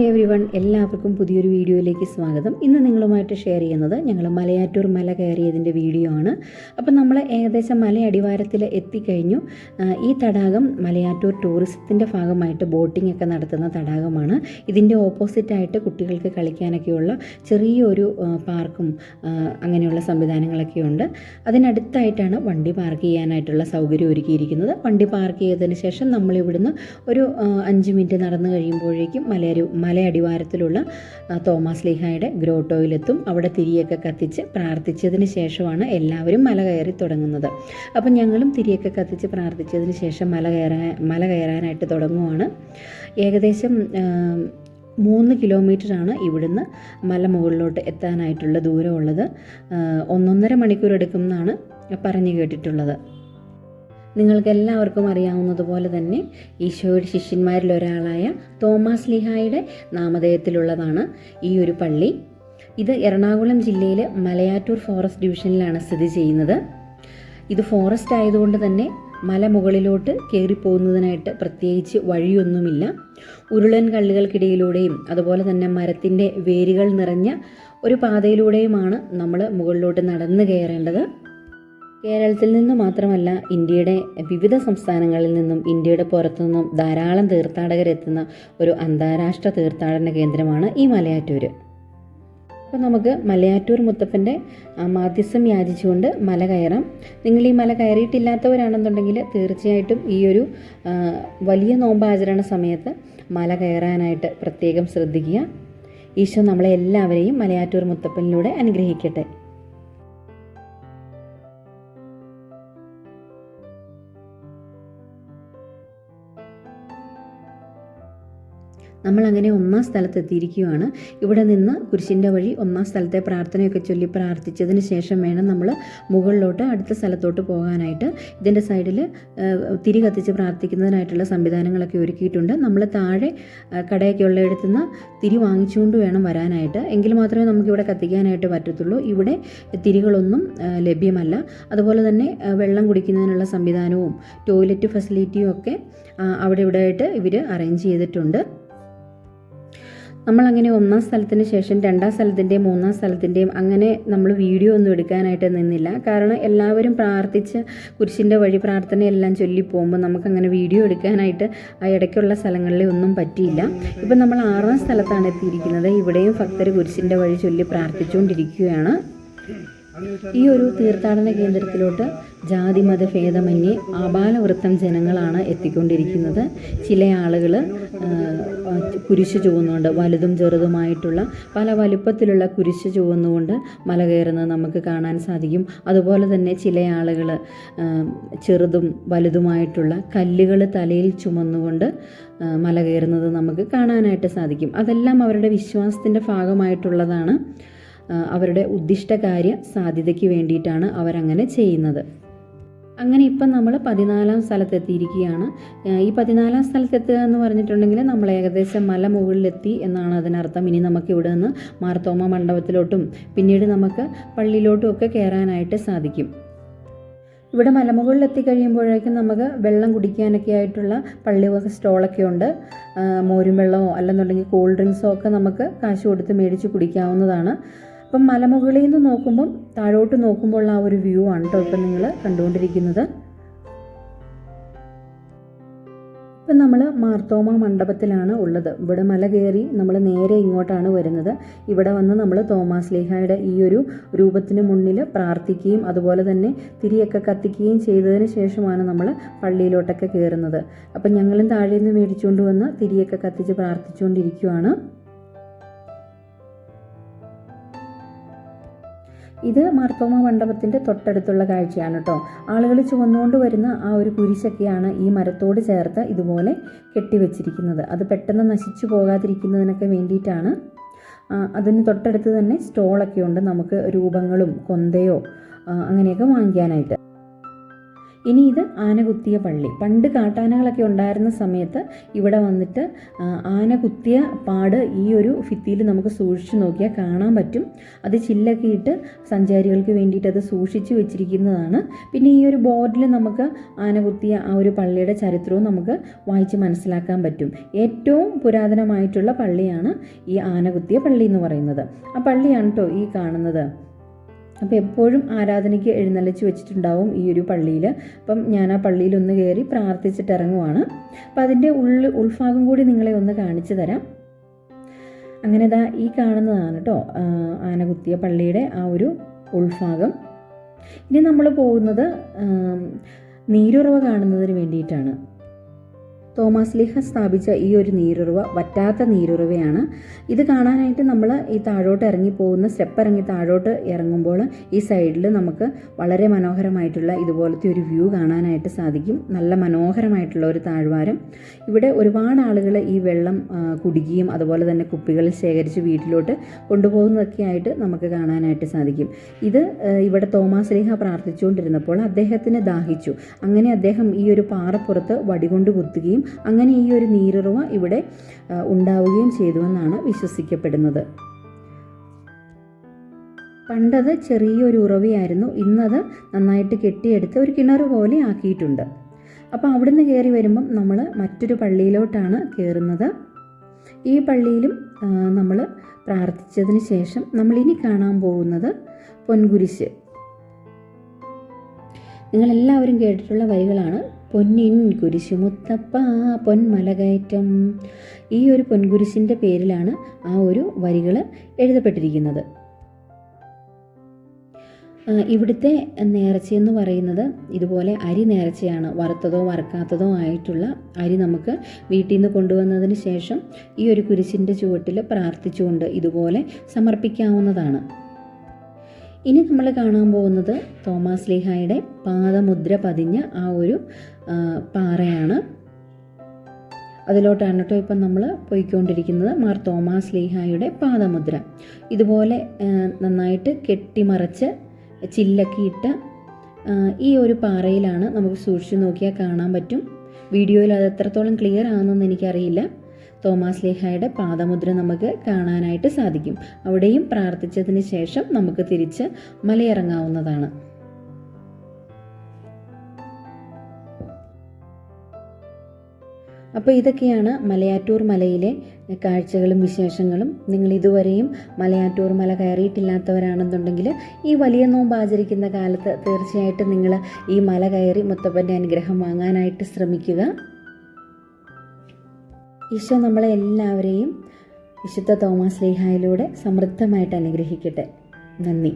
Hello every one എല്ലാവർക്കും പുതിയൊരു വീഡിയോയിലേക്ക് സ്വാഗതം. ഇന്ന് നിങ്ങളുമായിട്ട് ഷെയർ ചെയ്യുന്നത് ഞങ്ങൾ മലയാറ്റൂർ മല കയറിയതിന്റെ വീഡിയോ ആണ്. അപ്പം നമ്മൾ ഏകദേശം മല അടിവാരത്തിൽ എത്തിക്കഴിഞ്ഞു. ഈ തടാകം മലയാറ്റൂർ ടൂറിസത്തിന്റെ ഭാഗമായിട്ട് ബോട്ടിംഗ് ഒക്കെ നടത്തുന്ന തടാകമാണ്. ഇതിന്റെ ഓപ്പോസിറ്റായിട്ട് കുട്ടികൾക്ക് കളിക്കാനൊക്കെയുള്ള ചെറിയൊരു പാർക്കും അങ്ങനെയുള്ള സംവിധാനങ്ങളൊക്കെ ഉണ്ട്. അതിനടുത്തായിട്ടാണ് വണ്ടി പാർക്ക് ചെയ്യാനായിട്ടുള്ള സൗകര്യം ഒരുക്കിയിരിക്കുന്നത്. വണ്ടി പാർക്ക് ചെയ്തതിന് ശേഷം നമ്മളിവിടുന്ന് ഒരു അഞ്ച് മിനിറ്റ് നടന്നു കഴിയുമ്പോഴേക്കും മലയരു മലയടിവാരത്തിലുള്ള അടിവാരത്തിലുള്ള തോമസ് ലീഹായുടെ ഗ്രോട്ടോയിലെത്തും. അവിടെ തിരിയൊക്കെ കത്തിച്ച് പ്രാർത്ഥിച്ചതിന് ശേഷമാണ് എല്ലാവരും മല കയറി തുടങ്ങുന്നത്. അപ്പം ഞങ്ങളും തിരിയൊക്കെ കത്തിച്ച് പ്രാർത്ഥിച്ചതിന് ശേഷം മല കയറാൻ മല കയറാനായിട്ട് തുടങ്ങുവാണ്. ഏകദേശം മൂന്ന് കിലോമീറ്ററാണ് ഇവിടുന്ന് മല മുകളിലോട്ട് എത്താനായിട്ടുള്ള ദൂരമുള്ളത്. ഒന്നൊന്നര മണിക്കൂർ എടുക്കും എന്നാണ് പറഞ്ഞു കേട്ടിട്ടുള്ളത്. നിങ്ങൾക്ക് എല്ലാവർക്കും അറിയാവുന്നതുപോലെ തന്നെ ഈശോയുടെ ശിഷ്യന്മാരിൽ ഒരാളായ തോമസ് ലിഹായുടെ നാമധേയത്തിലുള്ളതാണ് ഈ ഒരു പള്ളി. ഇത് എറണാകുളം ജില്ലയിലെ മലയാറ്റൂർ ഫോറസ്റ്റ് ഡിവിഷനിലാണ് സ്ഥിതി ചെയ്യുന്നത്. ഇത് ഫോറസ്റ്റ് ആയതുകൊണ്ട് തന്നെ മല മുകളിലോട്ട് കയറിപ്പോകുന്നതിനായിട്ട് പ്രത്യേകിച്ച് വഴിയൊന്നുമില്ല. ഉരുളൻ കള്ളുകൾക്കിടയിലൂടെയും അതുപോലെ തന്നെ മരത്തിന്റെ വേരുകൾ നിറഞ്ഞ ഒരു പാതയിലൂടെയുമാണ് നമ്മൾ മുകളിലോട്ട് നടന്നു കയറേണ്ടത്. കേരളത്തിൽ നിന്ന് മാത്രമല്ല ഇന്ത്യയുടെ വിവിധ സംസ്ഥാനങ്ങളിൽ നിന്നും ഇന്ത്യയുടെ പുറത്തുനിന്നും ധാരാളം തീർത്ഥാടകരെത്തുന്ന ഒരു അന്താരാഷ്ട്ര തീർത്ഥാടന കേന്ദ്രമാണ് ഈ മലയാറ്റൂർ അപ്പോൾ നമുക്ക് മലയാറ്റൂർ മുത്തപ്പന്റെ മാധ്യസ്ഥം യാചിച്ചുകൊണ്ട് മല കയറാം. നിങ്ങൾ ഈ മല കയറിയിട്ടില്ലാത്തവരാണെന്നുണ്ടെങ്കിൽ തീർച്ചയായിട്ടും ഈ ഒരു വലിയ നോമ്പാചരണ സമയത്ത് മല കയറാനായിട്ട് പ്രത്യേകം ശ്രദ്ധിക്കുക. ഈശോ നമ്മളെ എല്ലാവരെയും മലയാറ്റൂർ മുത്തപ്പനിലൂടെ അനുഗ്രഹിക്കട്ടെ. നമ്മൾ അങ്ങനെ ഒന്നാം സ്ഥലത്ത് എത്തിയിരിക്കുകയാണ് ഇവിടെ നിന്ന് കുരിശിന്റെ വഴി ഒന്നാം സ്ഥലത്തെ പ്രാർത്ഥനയൊക്കെ ചൊല്ലി പ്രാർത്ഥിച്ചതിന് ശേഷം വേണം നമ്മൾ മുകളിലോട്ട് അടുത്ത സ്ഥലത്തോട്ട് പോകാനായിട്ട്. ഇതിന്റെ സൈഡിൽ തിരി കത്തിച്ച് പ്രാർത്ഥിക്കുന്നതിനായിട്ടുള്ള സംവിധാനങ്ങളൊക്കെ ഒരുക്കിയിട്ടുണ്ട്. നമ്മൾ താഴെ കടയൊക്കെ ഉള്ളിടത്തു നിന്ന് തിരി വാങ്ങിച്ചുകൊണ്ട് വേണം വരാനായിട്ട്. എങ്കിൽ മാത്രമേ നമുക്കിവിടെ കത്തിക്കാനായിട്ട് പറ്റത്തുള്ളൂ. ഇവിടെ തിരികളൊന്നും ലഭ്യമല്ല. അതുപോലെ തന്നെ വെള്ളം കുടിക്കുന്നതിനുള്ള സംവിധാനവും ടോയ്ലറ്റ് ഫെസിലിറ്റിയും ഒക്കെ അവിടെ ഇവിടെ ആയിട്ട് ഇവർ അറേഞ്ച് ചെയ്തിട്ടുണ്ട്. നമ്മളങ്ങനെ ഒന്നാം സ്ഥലത്തിന് ശേഷം രണ്ടാം സ്ഥലത്തിന്റെയും മൂന്നാം സ്ഥലത്തിന്റെയും അങ്ങനെ നമ്മൾ വീഡിയോ ഒന്നും എടുക്കാനായിട്ട് നിന്നില്ല. കാരണം എല്ലാവരും പ്രാർത്ഥിച്ച് കുരിശിന്റെ വഴി പ്രാർത്ഥനയെല്ലാം ചൊല്ലി പോകുമ്പോൾ നമുക്കങ്ങനെ വീഡിയോ എടുക്കാനായിട്ട് ആ ഇടയ്ക്കുള്ള സ്ഥലങ്ങളിൽ ഒന്നും പറ്റിയില്ല. ഇപ്പം നമ്മൾ ആറാം സ്ഥലത്താണ് എത്തിയിരിക്കുന്നത്. ഇവിടെയും ഭക്തർ കുരിശിന്റെ വഴി ചൊല്ലി പ്രാർത്ഥിച്ചുകൊണ്ടിരിക്കുകയാണ്. ഈ ഒരു തീർത്ഥാടന കേന്ദ്രത്തിലോട്ട് ജാതി മത ഭേദമന്യേ ആബാലവൃത്തം ജനങ്ങളാണ് എത്തിക്കൊണ്ടിരിക്കുന്നത്. ചില ആളുകൾ കുരിശ് ചുവന്നുകൊണ്ട് വലുതും ചെറുതുമായിട്ടുള്ള പല വലുപ്പത്തിലുള്ള കുരിശ് ചുവന്നുകൊണ്ട് മല കയറുന്നത് നമുക്ക് കാണാൻ സാധിക്കും. അതുപോലെ തന്നെ ചില ആളുകൾ ചെറുതും വലുതുമായിട്ടുള്ള കല്ലുകൾ തലയിൽ ചുമന്നുകൊണ്ട് മല കയറുന്നത് നമുക്ക് കാണാനായിട്ട് സാധിക്കും. അതെല്ലാം അവരുടെ വിശ്വാസത്തിന്റെ ഭാഗമായിട്ടുള്ളതാണ്. അവരുടെ ഉദ്ദിഷ്ടകാര്യ സാധ്യതയ്ക്ക് വേണ്ടിയിട്ടാണ് അവരങ്ങനെ ചെയ്യുന്നത്. അങ്ങനെ ഇപ്പം നമ്മൾ പതിനാലാം സ്ഥലത്തെത്തിയിരിക്കുകയാണ്. ഈ പതിനാലാം സ്ഥലത്തെത്തുക എന്ന് പറഞ്ഞിട്ടുണ്ടെങ്കിൽ നമ്മൾ ഏകദേശം മല മുകളിലെത്തി എന്നാണ് അതിനർത്ഥം. ഇനി നമുക്ക് ഇവിടെ നിന്ന് മാർത്തോമ മണ്ഡപത്തിലോട്ടും പിന്നീട് നമുക്ക് പള്ളിയിലോട്ടും ഒക്കെ കയറാനായിട്ട് സാധിക്കും. ഇവിടെ മലമുകളിൽ എത്തിക്കഴിയുമ്പോഴേക്കും നമുക്ക് വെള്ളം കുടിക്കാനൊക്കെ ആയിട്ടുള്ള പള്ളിവക സ്റ്റോളൊക്കെ ഉണ്ട്. മോരും വെള്ളമോ അല്ലെന്നുണ്ടെങ്കിൽ കൂൾ ഡ്രിങ്ക്സോ ഒക്കെ നമുക്ക് കാശ് കൊടുത്ത് മേടിച്ച് കുടിക്കാവുന്നതാണ്. അപ്പം മലമുകളിൽ നിന്ന് നോക്കുമ്പം താഴോട്ട് നോക്കുമ്പോൾ ആ ഒരു വ്യൂ ആണ് കേട്ടോ ഇപ്പം നിങ്ങൾ കണ്ടുകൊണ്ടിരിക്കുന്നത്. ഇപ്പം നമ്മൾ മാർത്തോമ മണ്ഡപത്തിലാണ് ഉള്ളത്. ഇവിടെ മല കയറി നമ്മൾ നേരെ ഇങ്ങോട്ടാണ് വരുന്നത്. ഇവിടെ വന്ന് നമ്മൾ തോമാസ് ലേഹായുടെ ഈ ഒരു രൂപത്തിന് മുന്നിൽ പ്രാർത്ഥിക്കുകയും അതുപോലെ തന്നെ തിരിയൊക്കെ കത്തിക്കുകയും ചെയ്തതിന് ശേഷമാണ് നമ്മൾ പള്ളിയിലോട്ടൊക്കെ കയറുന്നത്. അപ്പം ഞങ്ങളും താഴെ നിന്ന് മേടിച്ചുകൊണ്ട് വന്ന് തിരിയൊക്കെ കത്തിച്ച് പ്രാർത്ഥിച്ചുകൊണ്ടിരിക്കുകയാണ് ഇത് മാർത്തോമ മണ്ഡപത്തിന്റെ തൊട്ടടുത്തുള്ള കാഴ്ചയാണ് കേട്ടോ ആളുകൾ ചുവന്നുകൊണ്ട് വരുന്ന ആ ഒരു കുരിശൊക്കെയാണ് ഈ മരത്തോട് ചേർത്ത് ഇതുപോലെ കെട്ടിവെച്ചിരിക്കുന്നത്. അത് പെട്ടെന്ന് നശിച്ചു പോകാതിരിക്കുന്നതിനൊക്കെ വേണ്ടിയിട്ടാണ്. അതിന് തൊട്ടടുത്ത് തന്നെ സ്റ്റോളൊക്കെ ഉണ്ട്. നമുക്ക് രൂപങ്ങളും കൊന്തയോ അങ്ങനെയൊക്കെ വാങ്ങിക്കാനായിട്ട്. ഇനി ഇത് ആനകുത്തിയ പള്ളി. പണ്ട് കാട്ടാനകളൊക്കെ ഉണ്ടായിരുന്ന സമയത്ത് ഇവിടെ വന്നിട്ട് ആനകുത്തിയ ആന കുത്തിയ പാട് ഈ ഒരു ഭിത്തിയിൽ നമുക്ക് സൂക്ഷിച്ചു നോക്കിയാൽ കാണാൻ പറ്റും. അത് ചില്ലൊക്കെ ഇട്ട് സഞ്ചാരികൾക്ക് വേണ്ടിയിട്ട് അത് സൂക്ഷിച്ചു വെച്ചിരിക്കുന്നതാണ്. പിന്നെ ഈ ഒരു ബോർഡിൽ നമുക്ക് ആന കുത്തിയ ആ ഒരു പള്ളിയുടെ ചരിത്രവും നമുക്ക് വായിച്ച് മനസ്സിലാക്കാൻ പറ്റും. ഏറ്റവും പുരാതനമായിട്ടുള്ള പള്ളിയാണ് ഈ ആന കുത്തിയ പള്ളി എന്ന് പറയുന്നത്. ആ പള്ളിയാണ് കേട്ടോ ഈ കാണുന്നത്. അപ്പോൾ എപ്പോഴും ആരാധനയ്ക്ക് എഴുന്നള്ളിച്ച് വെച്ചിട്ടുണ്ടാവും ഈ ഒരു പള്ളിയിൽ അപ്പം ഞാൻ ആ പള്ളിയിൽ ഒന്ന് കയറി പ്രാർത്ഥിച്ചിട്ട് ഇറങ്ങുവാണ്. അപ്പം അതിന്റെ ഉള്ളിൽ ഉൾഭാഗം കൂടി നിങ്ങളെ ഒന്ന് കാണിച്ചു തരാം. അങ്ങനെ ഇതാ ഈ കാണുന്നതാണ് കേട്ടോ ആനകുത്തിയ പള്ളിയുടെ ആ ഒരു ഉൾഭാഗം. ഇനി നമ്മൾ പോകുന്നത് നീരുറവ കാണുന്നതിന് വേണ്ടിയിട്ടാണ്. തോമസ് ലീഹ സ്ഥാപിച്ച ഈ ഒരു നീരുറവ വറ്റാത്ത നീരുറവയാണ് ഇത് കാണാനായിട്ട് നമ്മൾ ഈ താഴോട്ട് ഇറങ്ങി പോകുന്ന സ്റ്റെപ്പ് ഇറങ്ങി താഴോട്ട് ഇറങ്ങുമ്പോൾ ഈ സൈഡിൽ നമുക്ക് വളരെ മനോഹരമായിട്ടുള്ള ഇതുപോലത്തെ ഒരു വ്യൂ കാണാനായിട്ട് സാധിക്കും. നല്ല മനോഹരമായിട്ടുള്ള ഒരു താഴ്വാരം. ഇവിടെ ഒരുപാട് ആളുകൾ ഈ വെള്ളം കുടിക്കുകയും അതുപോലെ തന്നെ കുപ്പികളിൽ ശേഖരിച്ച് വീട്ടിലോട്ട് കൊണ്ടുപോകുന്നതൊക്കെ ആയിട്ട് നമുക്ക് കാണാനായിട്ട് സാധിക്കും. ഇത് ഇവിടെ തോമാസ് ലീഹ പ്രാർത്ഥിച്ചുകൊണ്ടിരുന്നപ്പോൾ അദ്ദേഹത്തിന് ദാഹിച്ചു. അങ്ങനെ അദ്ദേഹം ഈ ഒരു പാറപ്പുറത്ത് വടികൊണ്ട് കുത്തുകയും അങ്ങനെ ഈ ഒരു നീരുറവ ഇവിടെ ഉണ്ടാവുകയും ചെയ്തുവെന്നാണ് വിശ്വസിക്കപ്പെടുന്നത്. പണ്ടത് ചെറിയൊരു ഉറവയായിരുന്നു ഇന്നത് നന്നായിട്ട് കെട്ടിയെടുത്ത് ഒരു കിണർ പോലെ ആക്കിയിട്ടുണ്ട്. അപ്പോൾ അവിടുന്ന് കയറി വരുമ്പം നമ്മൾ മറ്റൊരു പള്ളിയിലോട്ടാണ് കയറുന്നത് ഈ പള്ളിയിലും നമ്മൾ പ്രാർത്ഥിച്ചതിന് ശേഷം നമ്മളിനി കാണാൻ പോകുന്നത് പൊൻകുരിശ്. നിങ്ങളെല്ലാവരും കേട്ടിട്ടുള്ള വരികളാണ് പൊന്നിൻ കുരിശു മുത്തപ്പ പൊന്മലകയറ്റം. ഈ ഒരു പൊൻകുരിശിന്റെ പേരിലാണ് ആ ഒരു വരികൾ എഴുതപ്പെട്ടിരിക്കുന്നത്. ഇവിടുത്തെ നേർച്ചയെന്ന് പറയുന്നത് ഇതുപോലെ അരി നേർച്ചയാണ്. വറുത്തതോ വറുക്കാത്തതോ ആയിട്ടുള്ള അരി നമുക്ക് വീട്ടിൽ നിന്ന് കൊണ്ടുവന്നതിന് ശേഷം ഈ ഒരു കുരിശിന്റെ ചുവട്ടിൽ പ്രാർത്ഥിച്ചുകൊണ്ട് ഇതുപോലെ സമർപ്പിക്കാവുന്നതാണ്. ഇനി നമ്മൾ കാണാൻ പോകുന്നത് തോമാസ് ലീഹായുടെ പാദമുദ്ര പതിഞ്ഞ ആ ഒരു പാറയാണ്. അതിലോട്ടാണ് കേട്ടോ ഇപ്പം നമ്മൾ പോയിക്കൊണ്ടിരിക്കുന്നത് മാർ തോമാസ് ലീഹായുടെ പാദമുദ്ര. ഇതുപോലെ നന്നായിട്ട് കെട്ടിമറച്ച് ചില്ലക്കിയിട്ട് ഈ ഒരു പാറയിലാണ് നമുക്ക് സൂക്ഷിച്ചു നോക്കിയാൽ കാണാൻ പറ്റും. വീഡിയോയിൽ അത് എത്രത്തോളം ക്ലിയർ ആണെന്നൊന്നും എനിക്കറിയില്ല. തോമാസ് ലേഹായുടെ പാദമുദ്ര നമുക്ക് കാണാനായിട്ട് സാധിക്കും. അവിടെയും പ്രാർത്ഥിച്ചതിന് ശേഷം നമുക്ക് തിരിച്ച് മലയിറങ്ങാവുന്നതാണ്. അപ്പോൾ ഇതൊക്കെയാണ് മലയാറ്റൂർ മലയിലെ കാഴ്ചകളും വിശേഷങ്ങളും. നിങ്ങൾ ഇതുവരെയും മലയാറ്റൂർ മല കയറിയിട്ടില്ലാത്തവരാണെന്നുണ്ടെങ്കിൽ ഈ വലിയ നോമ്പ് ആചരിക്കുന്ന കാലത്ത് തീർച്ചയായിട്ടും നിങ്ങൾ ഈ മല കയറി മുത്തപ്പന്റെ അനുഗ്രഹം വാങ്ങാനായിട്ട് ശ്രമിക്കുക. ഈശോ നമ്മളെ എല്ലാവരെയും വിശുദ്ധ തോമസ് ലീഹായിലൂടെ സമൃദ്ധമായിട്ട് അനുഗ്രഹിക്കട്ടെ. നന്ദി.